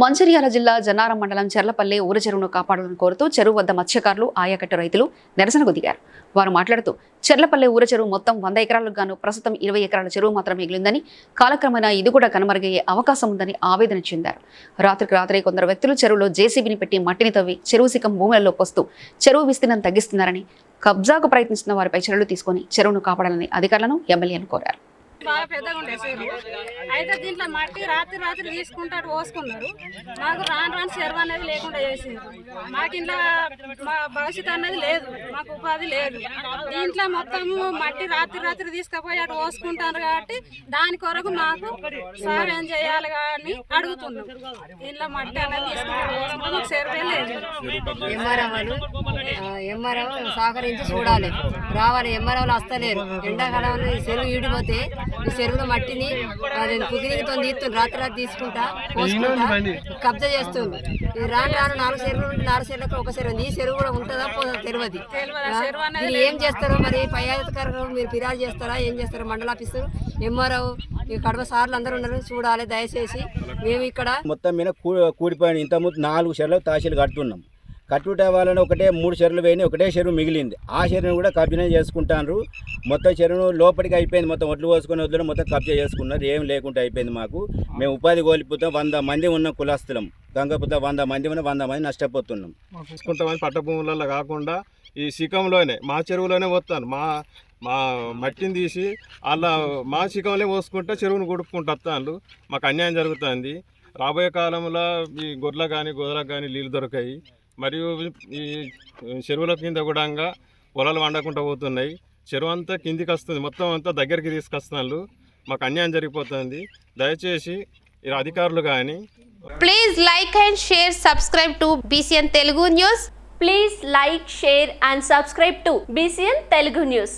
మంచిర్యాల జిల్లా జన్నారం మండలం చెర్లపల్లి ఊర చెరువును కాపాడాలని కోరుతూ చెరువు వద్ద మత్స్యకారులు ఆయకట్టు రైతులు నిరసనకు దిగారు. వారు మాట్లాడుతూ చెర్లపల్లి ఊర చెరువు మొత్తం వంద ఎకరాలకు గాను ప్రస్తుతం ఇరవై ఎకరాల చెరువు మాత్రం మిగిలిందని కాలక్రమేణా ఇది కూడా కనుమరుగయ్యే అవకాశం ఉందని ఆవేదన చెందారు. రాత్రికి రాత్రి కొందరు వ్యక్తులు చెరువులో జేసీబీని పెట్టి మట్టిని తవ్వి చెరువు శిఖం భూములలో పోస్తూ చెరువు విస్తీర్ణం తగ్గిస్తున్నారని కబ్జాకు ప్రయత్నిస్తున్న వారిపై చర్యలు తీసుకొని చెరువును కాపాడాలని అధికారులను ఎమ్మెల్యేను కోరారు. బాగా పెద్దగా ఉండే అయితే దీంట్లో మట్టి రాత్రి రాత్రి తీసుకుంటాడు పోసుకున్నారు మాకు రాను రాను చెరువు అనేది లేకుండా చేసింది. మాకు ఇంట్లో మా భవిష్యత్తు అనేది లేదు మాకు ఉపాధి లేదు. దీంట్లో మొత్తము మట్టి రాత్రి రాత్రి తీసుకుపోయి అటు పోసుకుంటారు కాబట్టి దాని కొరకు మాకు సహాయం చేయాలి కానీ అడుగుతున్నాం. దీంట్లో మట్టి అనేది తీసుకుంటాడు పోసుకుంటే చెరువే లేదు. ఎంఆర్ఓలు ఎంఆర్ఓ సహకరించి చూడాలి. రావాలి ఎంఆర్ఎంలు వస్తలేరు. ఎండాకాలంలో ఈ చెరువు ఈడిపోతే ఈ చెరువులో మట్టిని కుదిరితో తీస్తుంది రాత్రి రాత్రి తీసుకుంటా పోసుకుంటా కబ్జా చేస్తుంది. ఈ రాను రాను నాలుగు చెరువులు ఉంటే నాలుగు చెరువులకు ఒక చెరువు ఉంది. ఈ చెరువు కూడా ఉంటుందా? పోదా? తెలియదు మీరు ఏం చేస్తారో మరి? పై అధికారులు మీరు ఫిర్యాదు చేస్తారా? ఏం చేస్తారో? మండల ఆఫీసర్ ఎంఆర్ఓ ఈ కడప సార్లు అందరూ ఉన్నారు. చూడాలి దయచేసి. మేము ఇక్కడ మొత్తం మీద కూ కూడిపోయిన ఇంత ముందు నాలుగు చెరువులు తహసీలు కడుతున్నాం. కట్టుట వలన ఒకటే మూడు చెరువులు పోయినాయి ఒకటే చెరువు మిగిలింది. ఆ చెరువును కూడా కబ్జా చేసుకుంటారు మొత్తం చెరువు లోపలికి అయిపోయింది మొత్తం ఒడ్లు పోసుకొని వదిలేరు మొత్తం కబ్జా చేసుకున్నారు. ఏం లేకుండా అయిపోయింది మాకు. మేము ఉపాధి కోల్పోతాం వంద మంది ఉన్న కులస్తులం. గంగపుత వంద మంది ఉన్న వంద మంది నష్టపోతున్నాం. కొంతమంది పట్ట భూములలో కాకుండా ఈ శిఖంలోనే మా చెరువులోనే పోతాను. మా మా మట్టిని తీసి అలా మా శిఖంలో పోసుకుంటే చెరువును గుడుపుకుంటూ వస్తాను మాకు అన్యాయం జరుగుతుంది. రాబోయే కాలంలో ఈ గొర్రెలకు కానీ గొర్రెలకు కానీ నీళ్ళు దొరకాయి. మరియు ఈ చెరువుల కింద కూడా పొలాలు వండకుండా పోతున్నాయి. చెరువు అంతా కిందికి వస్తుంది. మొత్తం అంతా దగ్గరికి తీసుకొస్తున్నారు. మాకు అన్యాయం జరిగిపోతుంది. దయచేసి అధికారులు కానీ please like and share subscribe to BCN Telugu news please like share and subscribe to BCN Telugu news